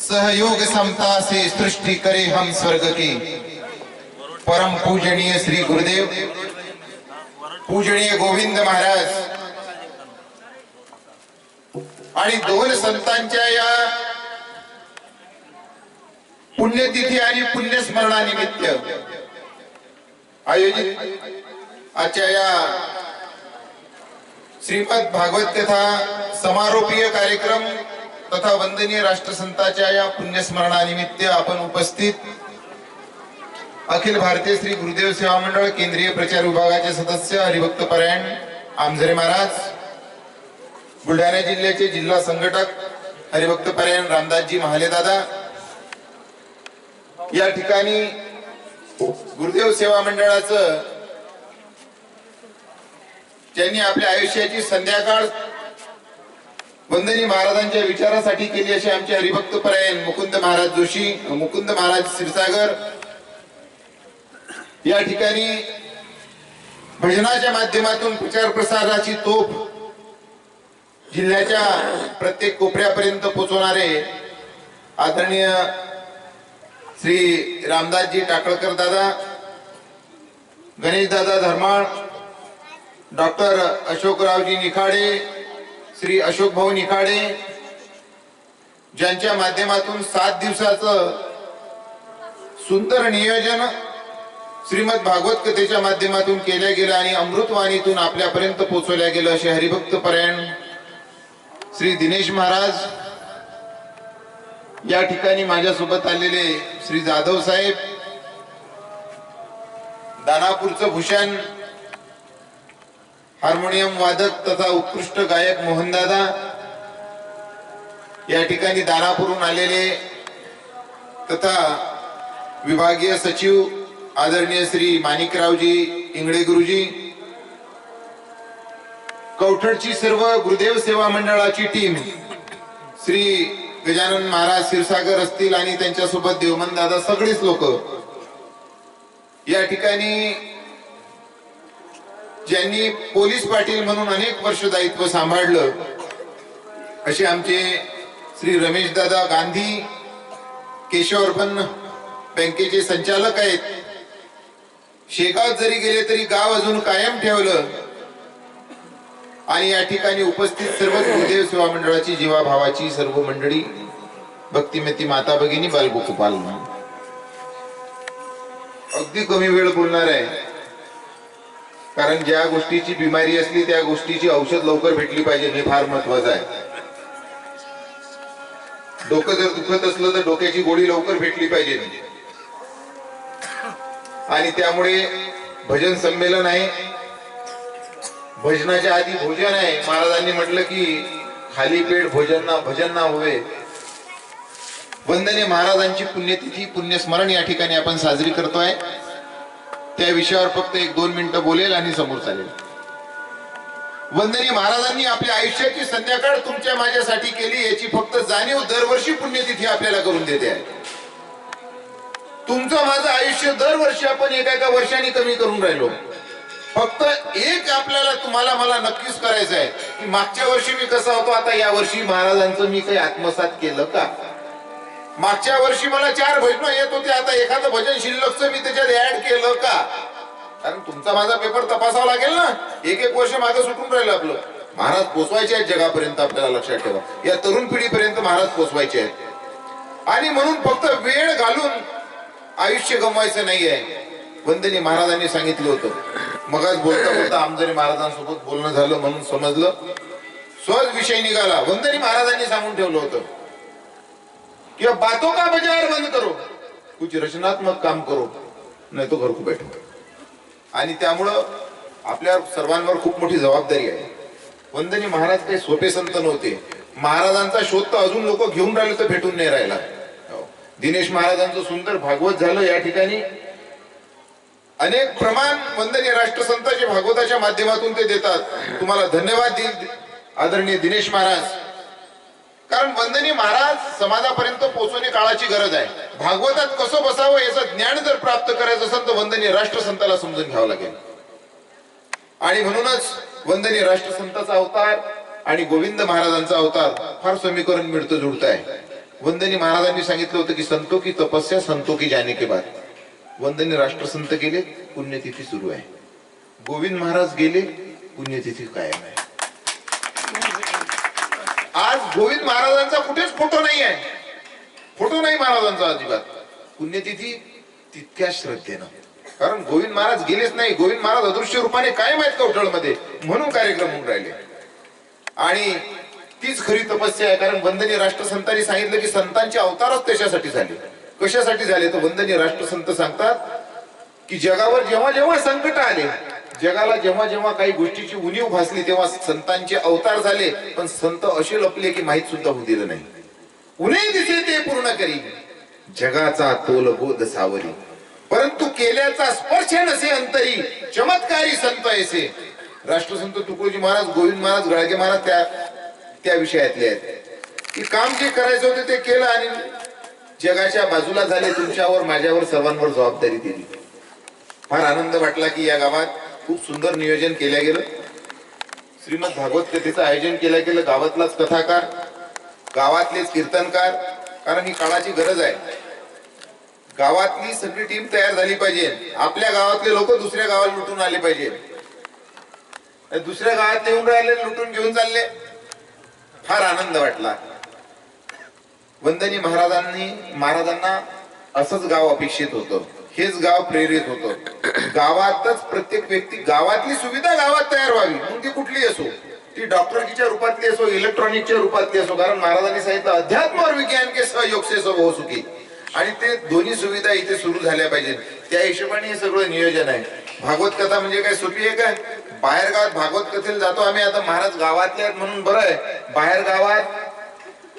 सहयोग समता से सृष्टि करे हम स्वर्ग की। परम पूजनीय श्री गुरुदेव पूजनीय गोविंद महाराज आणि दोन संतांच्या या पुण्यतिथी आणि पुण्यस्मरणानिमित्त आयोजित आजच्या या श्रीमद भागवत कथा समारोपीय कार्यक्रम तथा वंदनीय राष्ट्रसंताच्या या पुण्यस्मरणानिमित्त आपण उपस्थित अखिल भारतीय श्री गुरुदेव सेवा मंडळ केंद्रीय प्रचार विभागाचे सदस्य हरिभक्त परायण आमझरे महाराज बुलढाणा जिल्ह्याचे जिल्हा संघटक हरिभक्त परायण रामदासजी महालेदादा या ठिकाणी गुरुदेव सेवा मंडळाचं ज्यांनी आपल्या आयुष्याची संध्याकाळ वंदनी महाराजांच्या विचारासाठी केली असे आमचे हरिभक्त परायण मुकुंद महाराज जोशी मुकुंद महाराज क्षीरसागर. या ठिकाणी भजनाच्या माध्यमातून प्रचार प्रसाराची तोफ जिल्ह्याच्या प्रत्येक कोपऱ्यापर्यंत पोहोचवणारे आदरणीय श्री रामदासजी टाकळकर दादा गणेश दादा धर्माळ डॉक्टर अशोकरावजी निखाडे श्री अशोक भाऊ निखाडे ज्यांच्या माध्यमातून सात दिवसाचं सुंदर नियोजन श्रीमद भागवत कथेच्या माध्यमातून केल्या गेलं आणि अमृतवाणीतून आपल्यापर्यंत पोहोचवल्या गेलं असे हरिभक्त परायण श्री दिनेश महाराज या ठिकाणी माझ्यासोबत आलेले श्री जाधव साहेब दानापूरचं भूषण हार्मोनियम वादक तथा उत्कृष्ट गायक मोहनदादा या ठिकाणी दानापूरहून आलेले तथा विभागीय सचिव आदरणीय श्री माणिकरावजी इंगळे गुरुजी कवठडची सर्व गुरुदेव सेवा मंडळाची टीम श्री गजानन महाराज क्षीरसागर असतील आणि त्यांच्यासोबत देवमन दादा सगळेच लोक या ठिकाणी ज्यांनी पोलीस पाटील म्हणून अनेक वर्ष दायित्व सांभाळलं असे आमचे श्री रमेश दादा गांधी केशव अर्बन बँकेचे संचालक आहेत. शेगाव जरी गेले तरी गाव अजून कायम ठेवलं आणि या ठिकाणी उपस्थित सर्वच गुरुदेव सेवा मंडळाची जीवाभावाची सर्व मंडळी भक्तिमती माता भगिनी बालगोपाल अगदी कमी वेळ बोलणार आहे. कारण ज्या गोष्टीची बिमारी असली त्या गोष्टीची औषध लवकर भेटली पाहिजे. हे फार महत्वाचं आहे. डोकं जर दुखत असलं तर डोक्याची गोळी लवकर भेटली पाहिजे. आणि त्यामुळे भजन संमेलन आहे. भजनाच्या आधी भोजन आहे. महाराजांनी म्हटलं की खाली पेट भोजन ना भजन ना होवे. वंदनीय महाराजांची पुण्यतिथी पुण्यस्मरण या ठिकाणी आपण साजरी करतोय. त्या विषयावर फक्त एक दोन मिनिटं बोलेल आणि समोर चालेल. वंदनी महाराजांनी आपल्या आयुष्याची संध्याकाळ तुमच्या माझ्यासाठी केली याची फक्त जाणीव दरवर्षी पुण्यतिथी आपल्याला करून देते आहे. तुमचं माझं आयुष्य दरवर्षी आपण एका एका वर्षाने कमी करून राहिलो. फक्त एक आपल्याला तुम्हाला मला नक्कीच करायचं आहे की मागच्या वर्षी मी कसा होतो आता या वर्षी महाराजांचं मी काही आत्मसात केलं का? मागच्या वर्षी मला चार भजन येत होते आता एखादं भजन शिल्लकचं मी त्याच्यात ऍड केलं का? कारण तुमचा माझा पेपर तपासावा लागेल ना? एक एक वर्ष मागे सुटून राहिलं आपलं. महाराज पोचवायचे आहेत जगापर्यंत आपल्याला लक्षात ठेवा. या तरुण पिढीपर्यंत महाराज पोचवायचे आहेत. आणि म्हणून फक्त वेळ घालून आयुष्य गमवायचं नाहीये वंदनी महाराजांनी सांगितलं होतं. मगच बोलता बोलता आमदारी महाराजांसोबत बोलणं झालं म्हणून समजलं. सहज विषय निघाला. वंदनी महाराजांनी सांगून ठेवलं होतं. किंवा बातों का बाजार बंद करो? कुछ रचनात्मक काम करो नाही तो घर खूप बैठो. आणि त्यामुळं आपल्या सर्वांवर खूप मोठी जबाबदारी आहे. वंदनी महाराज काही सोपे संत नव्हते. महाराजांचा शोध तर अजून लोक घेऊन राहिले तर भेटून नाही राहिला. हो. दिनेश महाराजांचं सुंदर भागवत झालं या ठिकाणी. अनेक प्रमाण वंदनीय राष्ट्रसंताचे भागवताच्या माध्यमातून ते देतात. तुम्हाला धन्यवाद देईल आदरणीय दिनेश महाराज. कारण वंदनी महाराज समाजापर्यंत पोहोचवणे काळाची गरज आहे. भागवतात कसं बसावं याचं ज्ञान जर प्राप्त करायचं असेल तर वंदनी राष्ट्रसंताला समजून घ्यावं लागेल. आणि म्हणूनच वंदनी राष्ट्रसंताचा अवतार आणि गोविंद महाराजांचा अवतार फार समीकरण मिळतं जुळत आहे वंदनी महाराजांनी सांगितलं होतं की संतो की तपस्या संतो की जाने के बाद. वंदनी राष्ट्रसंत गेले पुण्यतिथी सुरू आहे. गोविंद महाराज गेले पुण्यतिथी कायम आहे. आज गोविंद महाराजांचा कुठेच फोटो नाही आहे फोटो नाही महाराजांचा अजिबात. पुण्यतिथी तितक्या श्रद्धेनं. कारण गोविंद महाराज गेलेच नाही. गोविंद महाराज अदृश्य रूपाने कायम आहेत कवठळमध्ये म्हणून कार्यक्रम होऊन राहिले. आणि तीच खरी तपस्या आहे. कारण वंदनीय राष्ट्रसंतांनी सांगितलं की संतांचे अवतारच त्याच्यासाठी झाले. कशासाठी झाले? तर वंदनीय राष्ट्रसंत सांगतात की जगावर जेव्हा जेव्हा संकट आले जगाला जेव्हा जेव्हा काही गोष्टीची उणीव भासली तेव्हा संतांचे अवतार झाले. पण संत असे लपले की माहीत सुद्धा होऊ दिलं नाही. उणे दिसे ते पूर्ण करी. जगाचा तोल बोध सावरी. परंतु केल्याचा स्पर्श नसे अंतरी. चमत्कारी संत ऐसे. राष्ट्रसंत तुकडोजी महाराज गोविंद महाराज गळगे महाराज त्या त्या विषयातले आहेत. की काम जे करायचं होतं ते केलं आणि जगाच्या बाजूला झाले तुमच्यावर माझ्यावर सर्वांवर जबाबदारी दिली. फार आनंद वाटला की या गावात खूप सुंदर नियोजन केलं गेलं. श्रीमद भागवत कथेचं आयोजन केलं गेलं गावातलाच कथाकार गावातलेच कीर्तनकार कारण ही काळाची गरज आहे. गावातली सगळी टीम तयार झाली पाहिजे. आपल्या गावातले लोक दुसऱ्या गावाला लुटून आले पाहिजे. दुसऱ्या गावात येऊन राहिले लुटून घेऊन चालले. फार आनंद वाटला. वंदनी महाराजांनी महाराजांना असंच गाव अपेक्षित होतं. हेच गाव प्रेरित होतं. गावातच प्रत्येक व्यक्ती गावातली सुविधा गावात तयार व्हावी. मग ती कुठली असो ती डॉक्टरकीच्या रूपातली असो इलेक्ट्रॉनिकच्या रूपातली असो कारण महाराजांनी सांगितलं अध्यात्म और विज्ञान के सहयोग से सब हो सुखी. आणि ते दोन्ही सुविधा इथे सुरू झाल्या पाहिजेत. त्या हिशोबाने हे सगळं नियोजन आहे. भागवत कथा म्हणजे काय सोपी आहे. काय बाहेर गावात भागवत कथेला जातो आम्ही. आता महाराज गावातले म्हणून बरं आहे. बाहेर गावात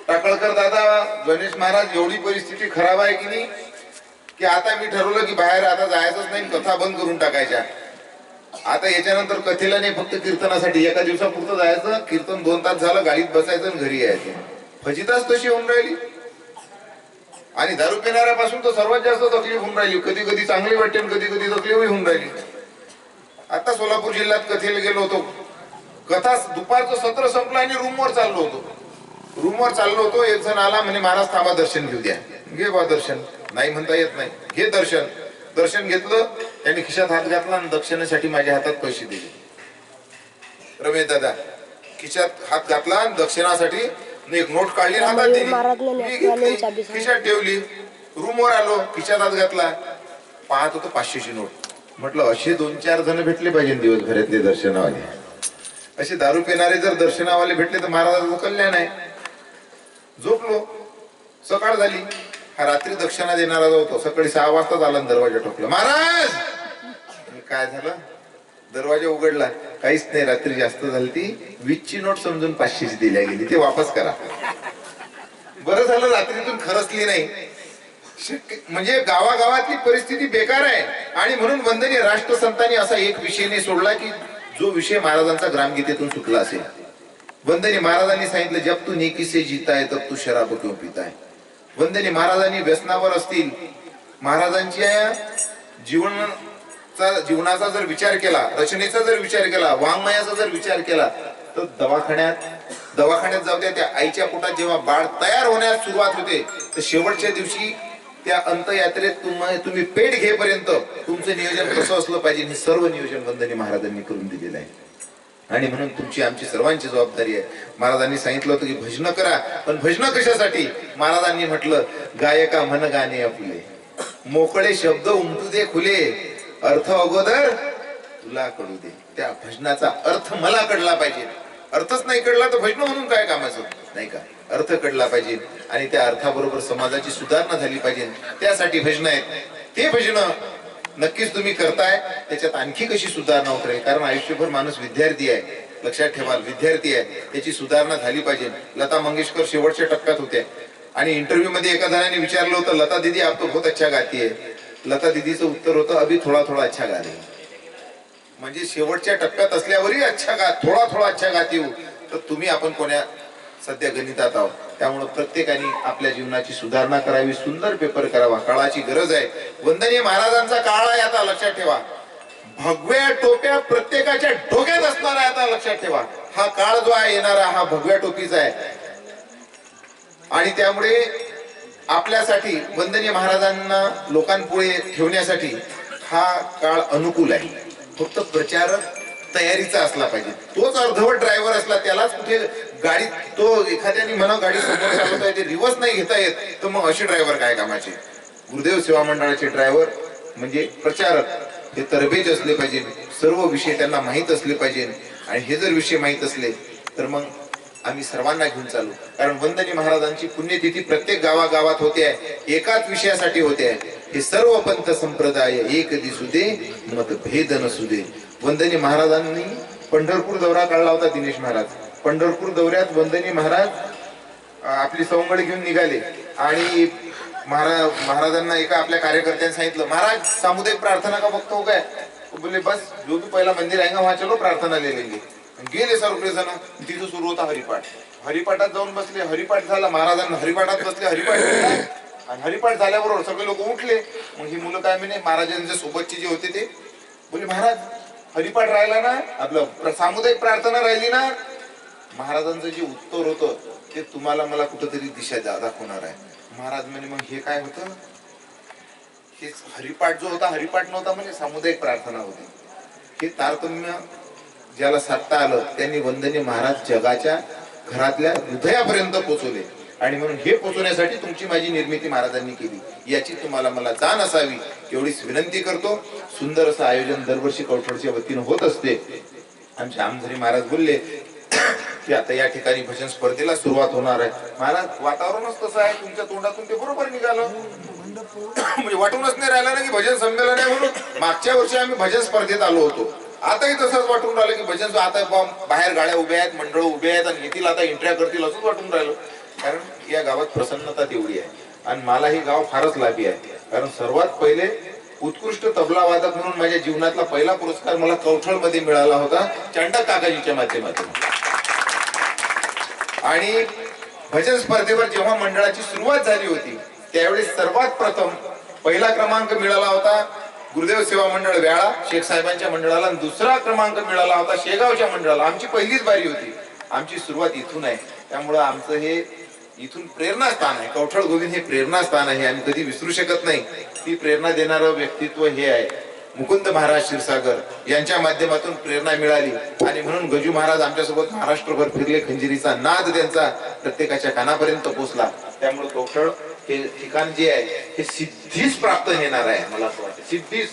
टाकळकर दादा गणेश महाराज एवढी परिस्थिती खराब आहे की नाही? की आता मी ठरवलं की बाहेर आता जायचंच नाही कथा बंद करून टाकायच्या. आता याच्यानंतर कथेला नाही फक्त कीर्तनासाठी. एका दिवसापुरतं जायचं कीर्तन दोन तास झालं गाडीत बसायचं आणि घरी यायचं. फजिताच तशी होऊन राहिली. आणि दारू पिणाऱ्यापासून तर सर्वात जास्त तकलीफ होऊन राहिली. कधी कधी चांगली वाटते आणि कधी कधी तकलीफही होऊन राहिली. आता सोलापूर जिल्ह्यात कथेला गेलो होतो. कथा दुपारचं सत्र संपलं आणि रूमवर चाललो होतो. रूमवर चाललो होतो एक जण आला म्हणे महाराज थांबा दर्शन घेऊ द्या. घे बा दर्शन. नाही म्हणता येत नाही. घे दर्शन. दर्शन घेतलं त्यांनी खिशात हात घातला आणि दक्षिणेसाठी माझ्या हातात पैसे दिले. रमेश दादा खिशात हात घातला आणि दक्षिणासाठी एक नोट काढली हातात दिली. खिशात ठेवली. रूमवर आलो खिशात हात घातला. पाहत होतो पाचशेची नोट. म्हटलं असे दोन चार जण भेटले पाहिजे दिवसभरातले दर्शनावाले. असे दारू पिणारे जर दर्शनावाले भेटले तर महाराजाचं कल्याण आहे. झोपलो. सकाळ झाली. हा रात्री दक्षिणा देणारा जो होतो सकाळी सहा वाजता झाला दरवाजा ठोकला. महाराज! काय झालं? दरवाजा उघडला. काहीच नाही रात्री जास्त झाली ती. वीसची नोट समजून पाचशेची दिल्या गेली. ते वापस करा. बरं झालं रात्रीतून खरचली नाही. म्हणजे गावागावातली परिस्थिती बेकार आहे. आणि म्हणून वंदनीय राष्ट्रसंतांनी असा एक विषय नाही सोडला की जो विषय महाराजांचा ग्रामगीतेतून सुटला असेल. वंदनीय महाराजांनी सांगितलं जब तू नेकी से जीता है तब तू शराब क्यों पिता है महाराजांनी व्यसनावर असतील महाराजांच्या जीवनाचा जीवनाचा जर विचार केला रचनेचा जर विचार केला वाङ्मयाचा जर विचार केला तर दवाखान्यात दवाखान्यात जाऊ द्या त्या आईच्या पोटात जेव्हा बाळ तयार होण्यास सुरुवात होते तर शेवटच्या दिवशी त्या अंतयात्रेत तुम्हाला तुम्ही पेट घेपर्यंत तुमचं नियोजन कसं असलं पाहिजे हे सर्व नियोजन वंदनीय महाराजांनी करून दिलेलं आहे. आणि म्हणून तुमची आमची सर्वांची जबाबदारी आहे. महाराजांनी सांगितलं होतं की भजन करा पण भजन कशासाठी? महाराजांनी म्हटलं गायका मन गाणे आपले. मोकळे शब्द उमटू दे खुले. अर्थ अगोदर तुला कळू दे. त्या भजनाचा अर्थ मला कळला पाहिजे. अर्थच नाही कळला तर भजन म्हणून काय कामाचं? नाही का? अर्थ कळला पाहिजे. आणि त्या अर्थाबरोबर समाजाची सुधारणा झाली पाहिजे. त्यासाठी भजन आहेत. ते भजन नक्कीच तुम्ही करताय. त्याच्यात आणखी कशी सुधारणा होत राहील कारण आयुष्यभर माणूस विद्यार्थी आहे. लक्षात ठेवा विद्यार्थी आहे. त्याची सुधारणा झाली पाहिजे. लता मंगेशकर शेवटच्या टप्प्यात होत्या आणि इंटरव्ह्यू मध्ये एका जणाने विचारलं होतं लता दीदी आप तो बहुत अच्छा गाती आहे लता दिदीचं उत्तर होतं अभि थोडा थोडा अच्छा गा रही म्हणजे शेवटच्या टप्प्यात असल्यावरही अच्छा गा थोडा थोडा अच्छा गाती हो. तर तुम्ही आपण कोण्या सध्या गणितात आहोत. त्यामुळे प्रत्येकाने आपल्या जीवनाची सुधारणा करावी सुंदर पेपर करावा काळाची गरज आहे. वंदनीय महाराजांचा काळ आहे आता लक्षात ठेवा. भगव्या टोप्या प्रत्येकाच्या डोक्यात असणार आहे आता लक्षात ठेवा. हा काळ जो आहे येणारा हा भगव्या टोपीचा आहे. आणि त्यामुळे आपल्यासाठी वंदनीय महाराजांना लोकांपुढे ठेवण्यासाठी हा काळ अनुकूल आहे. फक्त प्रचारक तयारीचा असला पाहिजे. तोच अर्धवट ड्रायव्हर असला त्यालाच कुठे गाडी तो एखाद्याने म्हणा गाडी समोर चालवताय ते रिवर्स नाही घेता येत तर मग असे ड्रायव्हर काय कामाचे? गुरुदेव सेवा मंडळाचे ड्रायव्हर म्हणजे प्रचारक हे तरबेज असले पाहिजे सर्व विषय त्यांना माहीत असले पाहिजे. आणि हे जर विषय माहीत असले तर मग आम्ही सर्वांना घेऊन चालू. कारण वंदनी महाराजांची पुण्यतिथी प्रत्येक गावागावात होते आहे एकाच विषयासाठी होते आहे. हे सर्व पंथ संप्रदाय एक दिसू दे मत भेद नसू दे. वंदनी महाराजांनी पंढरपूर दौरा काढला होता दिनेश महाराज. पंढरपूर दौऱ्यात वंदनी महाराज आपली सवंगडी घेऊन निघाले. आणि महाराज महाराजांना एका आपल्या कार्यकर्त्यांनी सांगितलं महाराज सामुदायिक प्रार्थना का बघतो काय बोलले बोले बस जो भी पहिला मंदिर आहे वहां चलो प्रार्थना ले लेंगे गेले सर्व जण तिथं सुरू होता हरिपाठ. हरिपाठात जाऊन बसले. हरिपाठ झाला. महाराजांना हरिपाठात बसले. हरिपाठ आणि हरिपाठ झाल्याबरोबर सगळे लोक उठले. मग ही मुलं काय म्हणे महाराजांच्या सोबतचे जे होते ते. बोले महाराज हरिपाठ राहिला ना? आपलं सामुदायिक प्रार्थना राहिली ना? महाराजांचं जे उत्तर होतं ते तुम्हाला मला कुठंतरी दिशा दाखवणार आहे. महाराज म्हणे मग हे काय होतं? हे हरिपाठ जो होता हरिपाठ नव्हता म्हणजे सामुदायिक प्रार्थना होती. हे तारतम्य ज्याला साधता आलं त्यांनी वंदने महाराज जगाच्या घरातल्या हृदयापर्यंत पोचवले. आणि म्हणून हे पोचवण्यासाठी तुमची माझी निर्मिती महाराजांनी केली. याची तुम्हाला मला जाण असावी एवढीच विनंती करतो. सुंदर असं आयोजन दरवर्षी कौठडच्या वतीनं होत असते. आमचे आमझरी महाराज बोलले की आता या ठिकाणी भजन स्पर्धेला सुरुवात होणार आहे. महाराज वातावरणच तसं आहे. तुमच्या तोंडातून ते बरोबर निघालं. म्हणजे वाटूनच नाही राहिलं ना की भजन संमेलन आहे म्हणून. मागच्या वर्षी आम्ही भजन स्पर्धेत आलो होतो. आताही तसंच वाटून राहिलं की भजन आता बाहेर गाड्या उभ्या आहेत मंडळ उभे आहेत आणि येतील आता एंट्र्या करतील असंच वाटून राहिलं. कारण या गावात प्रसन्नता तेवढी आहे. आणि मला हे गाव फारच लाभी आहे. कारण सर्वात पहिले उत्कृष्ट तबला वादक म्हणून माझ्या जीवनातला पहिला पुरस्कार मला कवठळमध्ये मिळाला होता चांडक काकाजीच्या माध्यमातून. आणि भजन स्पर्धेवर जेव्हा मंडळाची सुरुवात झाली होती त्यावेळी सर्वात प्रथम पहिला क्रमांक मिळाला होता गुरुदेव सेवा मंडळ वेळा. शेख साहेबांच्या मंडळाला आणि दुसरा क्रमांक मिळाला होता शेगावच्या मंडळाला. आमची पहिलीच बारी होती. आमची सुरुवात इथून आहे. त्यामुळं आमचं हे इथून प्रेरणास्थान आहे. कवठळ गोविंद हे प्रेरणास्थान आहे आम्ही कधी विसरू शकत नाही. ती प्रेरणा देणारं व्यक्तित्व हे आहे. मुकुंद महाराज क्षीरसागर यांच्या माध्यमातून प्रेरणा मिळाली. आणि म्हणून गजू महाराज आमच्यासोबत महाराष्ट्रभर फिरले. खंजिरीचा नाद त्यांचा प्रत्येकाच्या कानापर्यंत पोहोचला त्यामुळे कोकण हे ठिकाण जे आहे हे सिद्धीच प्राप्त येणार आहे मला असं वाटतं. सिद्धीच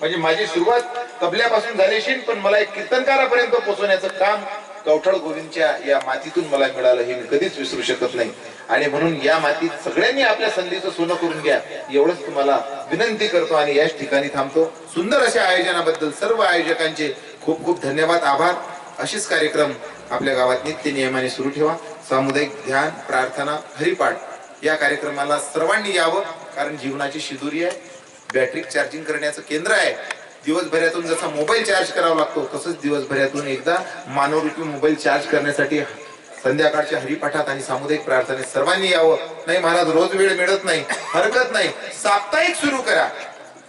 म्हणजे माझी सुरुवात तबल्यापासून झाली पण मला एक कीर्तनकारापर्यंत पोहोचवण्याचं काम कवठळ गोविंदच्या या मातीतून मला मिळालं हे मी कधीच विसरू शकत नाही. आणि म्हणून या मातीत सगळ्यांनी आपल्या संधीचं सोनं करून घ्या. एवढंच तुम्हाला विनंती करतो आणि याच ठिकाणी थांबतो. सुंदर अशा आयोजनाबद्दल सर्व आयोजकांचे खूप खूप धन्यवाद आभार. असेच कार्यक्रम आपल्या गावात नित्य नियमाने सुरू ठेवा. सामुदायिक ध्यान प्रार्थना हरिपाठ या कार्यक्रमाला सर्वांनी यावं कारण जीवनाची शिदुरी आहे. बॅटरी चार्जिंग करण्याचं केंद्र आहे. दिवसभरातून जसा मोबाईल चार्ज करावा लागतो तसंच दिवसभरातून एकदा मानवरूपी मोबाईल चार्ज करण्यासाठी संध्याकाळच्या हरिपाठात आणि सामुदायिक प्रार्थनेत सर्वांनी यावं. नाही महाराज रोज वेळ मिळत नाही हरकत नाही. साप्ताहिक सुरू करा.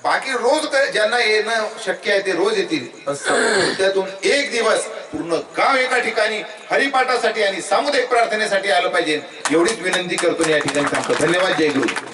बाकी रोज ज्यांना येणं शक्य आहे ते रोज येतील. पण त्यातून एक दिवस पूर्ण गाव एका ठिकाणी हरिपाठासाठी आणि सामुदायिक प्रार्थनेसाठी आलं पाहिजे. एवढीच विनंती करतो या ठिकाणी धन्यवाद. जय गुरु.